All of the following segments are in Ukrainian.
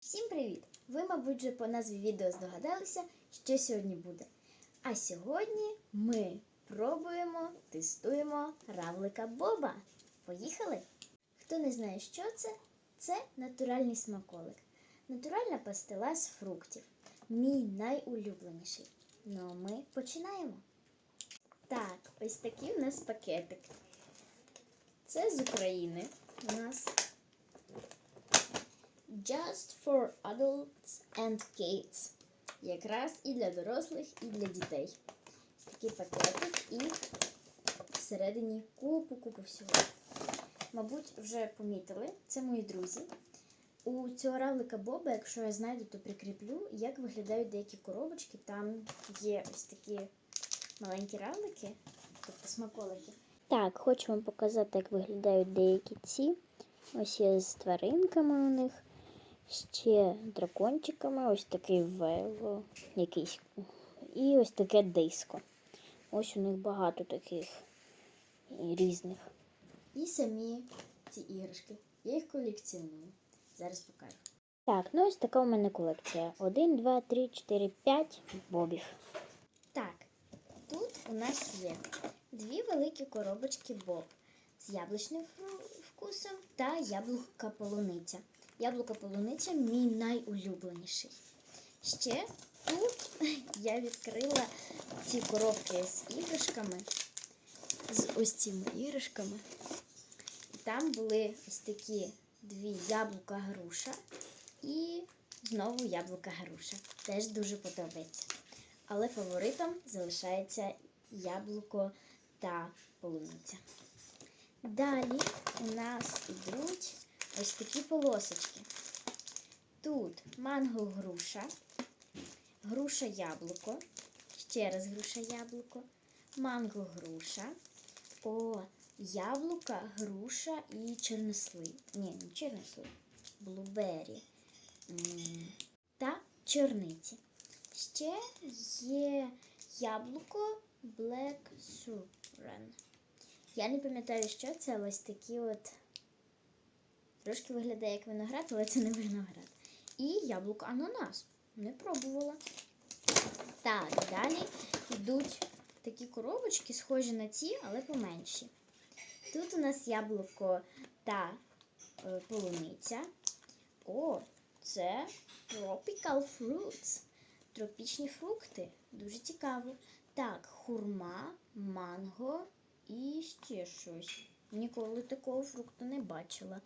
Всім привіт! Ви, мабуть, вже по назві відео здогадалися, що сьогодні буде. А сьогодні ми пробуємо, тестуємо равлика Боба. Поїхали! Хто не знає, що це, це натуральний смаколик. Натуральна пастила з фруктів. Мій найулюбленіший. Ну, а ми починаємо. Так, ось такий у нас пакетик. Це з України. У нас Just for adults and kids. Якраз і для дорослих, і для дітей. Такий пакетик і всередині купу-купу всього. Мабуть, вже помітили, це мої друзі. У цього равлика Боба, якщо я знайду, то прикріплю, як виглядають деякі коробочки. Там є ось такі маленькі равлики, тобто смаколики. Так, хочу вам показати, як виглядають деякі ці. Ось є з тваринками у них. Ще дракончиками, ось такий вело, якийсь. І ось таке диско. Ось у них багато таких різних. І самі ці іграшки. Я їх колекціоную. Зараз покажу. Так, ну ось така у мене колекція. Один, два, три, чотири, п'ять бобів. Так, тут у нас є дві великі коробочки боб з яблучним вкусом та яблука полуниця. Яблуко полуниця мій найулюбленіший. Ще тут я відкрила ці коробки з іграшками, з ось цими іграшками. І там були ось такі дві яблука груша і знову яблука груша. Теж дуже подобається. Але фаворитом залишається яблуко та полуниця. Далі у нас ідуть ось такі полосочки. Тут манго груша, груша яблуко, ще раз груша яблуко, манго груша, о, яблука, груша і чорнослив. Ні, не чорнослив, блубері та чорниці. Ще є яблуко Black Suran. Я не пам'ятаю, що це, але ось такі от. Трошки виглядає як виноград, але це не виноград. І яблуко ананас. Не пробувала. Так, далі йдуть такі коробочки, схожі на ці, але поменші. Тут у нас яблуко та е, полуниця. О, це Tropical Fruits. Тропічні фрукти. Дуже цікаво. Так, хурма, манго і ще щось. Ніколи такого фрукту не бачила.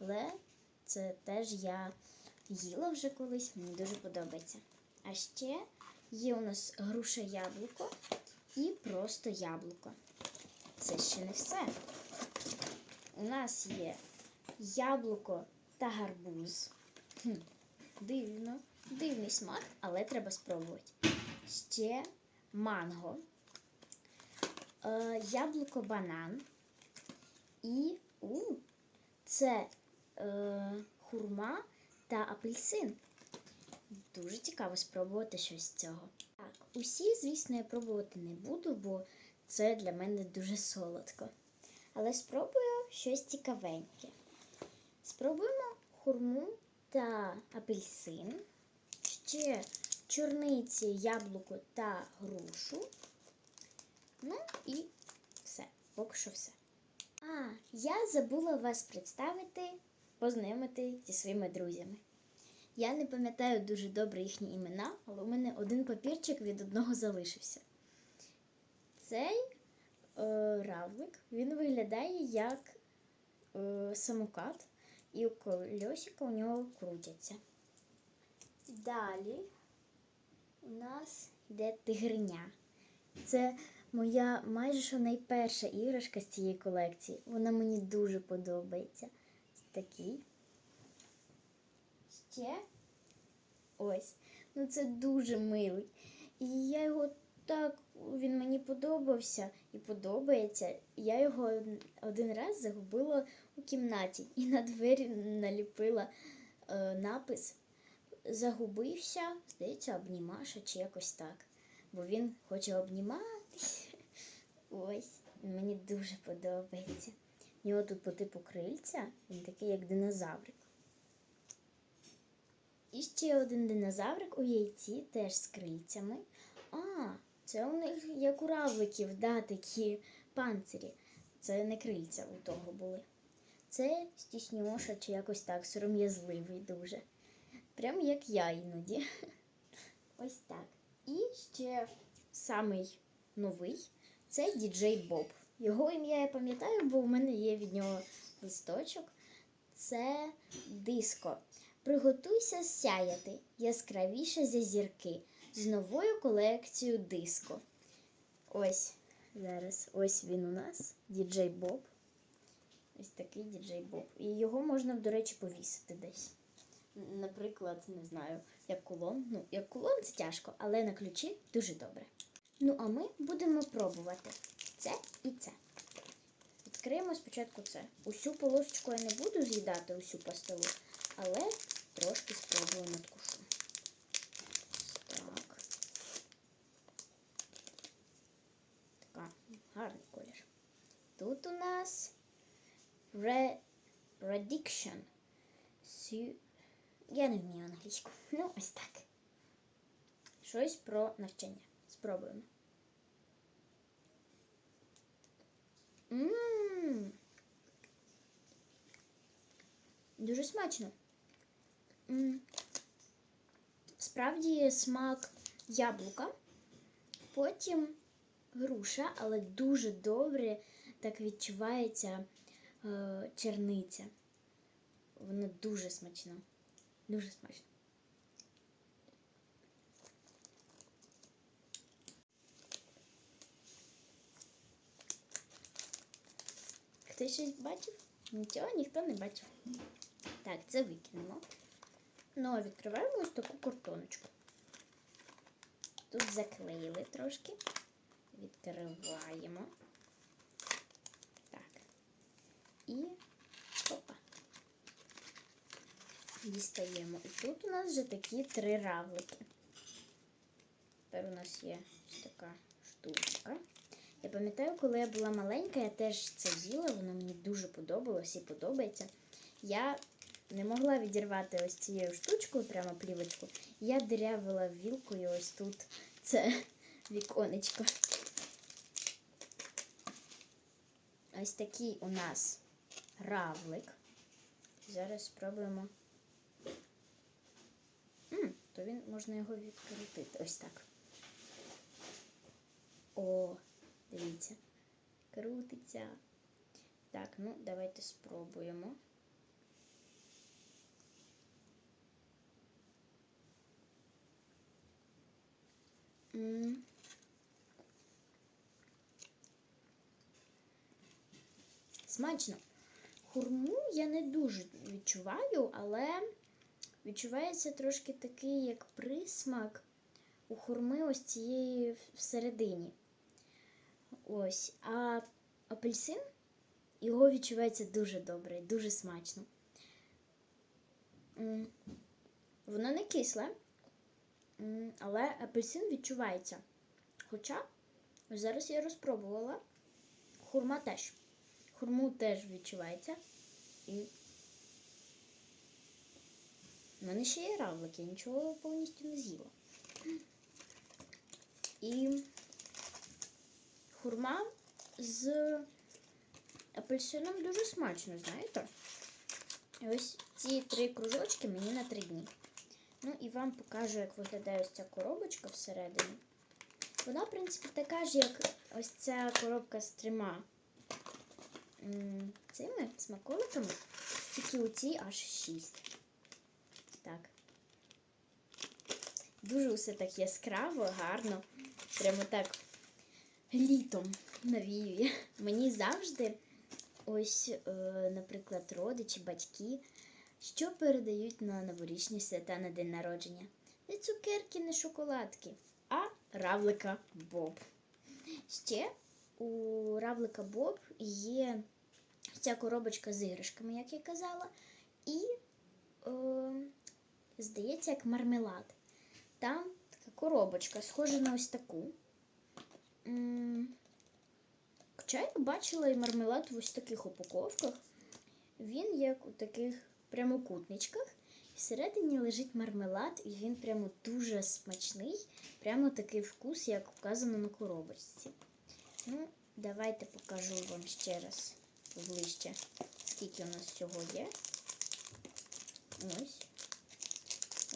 Але це теж я їла вже колись, мені дуже подобається. А ще є у нас груша яблуко і просто яблуко. Це ще не все. У нас є яблуко та гарбуз. Хм, дивно, дивний смак, але треба спробувати. Ще манго, е, яблуко банан і у, це е, хурма та апельсин. Дуже цікаво спробувати щось з цього. Так, усі, звісно, я пробувати не буду, бо це для мене дуже солодко. Але спробую щось цікавеньке. Спробуємо хурму та апельсин, ще чорниці, яблуко та грушу. Ну і все, поки що все. А, я забула вас представити, познайомити зі своїми друзями. Я не пам'ятаю дуже добре їхні імена, але у мене один папірчик від одного залишився. Цей е, равлик він виглядає як е, самокат, і колесика у нього крутяться. Далі у нас йде тигриня. Це моя майже що найперша іграшка з цієї колекції. Вона мені дуже подобається. Такий. Ще ось. Ну це дуже милий. І я його так, він мені подобався і подобається. Я його один раз загубила у кімнаті і на двері наліпила е, напис загубився, здається, обнімаша чи якось так. Бо він хоче обніматися. Ось, мені дуже подобається. У нього тут по типу крильця, він такий, як динозаврик. І ще один динозаврик у яйці, теж з крильцями. А, це у них як у равликів, да, такі панцирі. Це не крильця у того були. Це стісньоша чи якось так, сором'язливий дуже. Прям як я іноді. Ось так. І ще самий новий це діджей Боб. Його ім'я я пам'ятаю, бо в мене є від нього листочок. Це диско. Приготуйся сяяти яскравіше за зірки з новою колекцією диско. Ось зараз. Ось він у нас, діджей Боб. Ось такий діджей Боб. І його можна, до речі, повісити десь. Наприклад, не знаю, як кулон. Ну, як кулон це тяжко, але на ключі дуже добре. Ну, а ми будемо пробувати це і це. Відкриємо спочатку це. Усю полосочку я не буду з'їдати, усю пастилу, але трошки спробую надкушу. Так. Така, гарний колір. Тут у нас Re- Rediction. Я не вмію англійську. Ну, ось так. Щось про навчання. Спробуємо. Мм. Дуже смачно. М. Справді смак яблука. Потім груша, але дуже добре так відчувається е, черниця. Вона дуже смачна. Дуже смачна. Хтось щось бачив? Нічого ніхто не бачив. Так, це викинемо. Ну, а відкриваємо ось таку картоночку. Тут заклеїли трошки. Відкриваємо. Так. І опа. Дістаємо. І тут у нас вже такі три равлики. Тепер у нас є ось така штучка. Я пам'ятаю, коли я була маленька, я теж це їла, воно мені дуже подобалось і подобається. Я не могла відірвати ось цією штучкою, прямо плівочку. Я дирявила вілкою ось тут це віконечко. Ось такий у нас равлик. Зараз спробуємо. М, то він можна його відкрутити. Ось так. О, дивіться. Крутиться. Так, ну давайте спробуємо. Смачно. Хурму я не дуже відчуваю, але відчувається трошки такий, як присмак у хурми ось цієї всередині. Ось. А апельсин його відчувається дуже добре, дуже смачно. Воно не кисле, але апельсин відчувається. Хоча зараз я розпробувала. Хурма теж. Хурму теж відчувається. І в мене ще є равлик, я нічого повністю не з'їла. І хурма з апельсином дуже смачно, знаєте? Ось ці три кружочки мені на три дні. Ну і вам покажу, як виглядає ось ця коробочка всередині. Вона, в принципі, така ж, як ось ця коробка з трьома цими смаколиками. Тільки у цій аж шість. Так. Дуже все так яскраво, гарно. Прямо так літом навіює. Мені завжди ось, е, наприклад, родичі, батьки, що передають на новорічні свята на день народження. Не цукерки, не шоколадки, а равлика Боб. Ще у равлика Боб є ця коробочка з іграшками, як я казала, і е, здається, як мармелад. Там така коробочка, схожа на ось таку. Хоча я бачила і мармелад в ось таких упаковках. Він як у таких прямокутничках. Всередині лежить мармелад, і він прямо дуже смачний. Прямо такий вкус, як вказано на коробочці. Ну, давайте покажу вам ще раз ближче, скільки у нас всього є. Ось.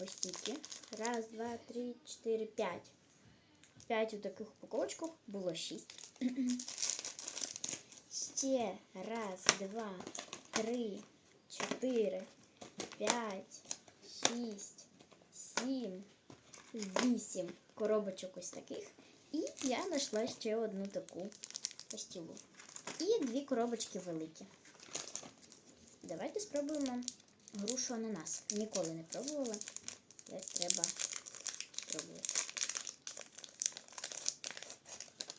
Ось стільки. Раз, два, три, чотири, п'ять. П'ять у таких упаковочках було шість. Ще раз, два, три, чотири, п'ять, шість, сім, вісім коробочок ось таких. І я знайшла ще одну таку пастілу. І дві коробочки великі. Давайте спробуємо грушу ананас. Ніколи не пробувала. Але треба спробувати.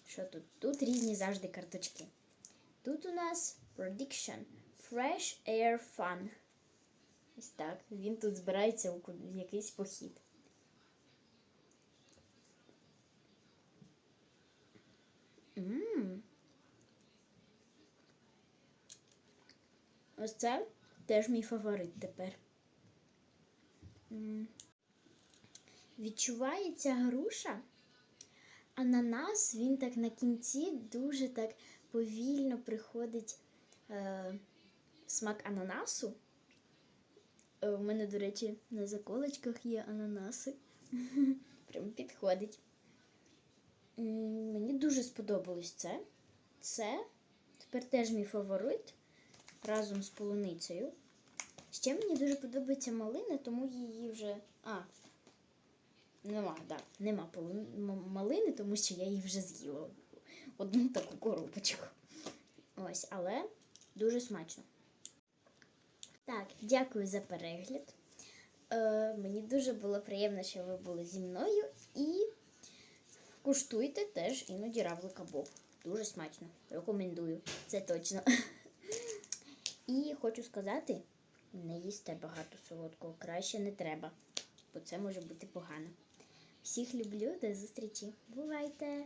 Що тут? Тут різні завжди карточки. Тут у нас Prediction Fresh Air Fun. Ось так. Він тут збирається у якийсь похід. Мм. Ось це теж мій фаворит тепер. М. Відчувається груша. Ананас, він так на кінці дуже так повільно приходить е, смак ананасу. Е, У мене, до речі, на заколочках є ананаси. Прям підходить. Мені дуже сподобалось це. Це тепер теж мій фаворит разом з полуницею. Ще мені дуже подобається малина, тому її вже. А, нема, да, нема малини, тому що я її вже з'їла. Одну таку коробочку. Ось, але дуже смачно. Так, дякую за перегляд. Е, мені дуже було приємно, що ви були зі мною. І куштуйте теж іноді равлика Боб. Дуже смачно. Рекомендую. Це точно. І хочу сказати, не їсте багато солодкого, краще не треба, бо це може бути погано. Всіх люблю, до зустрічі. Бувайте!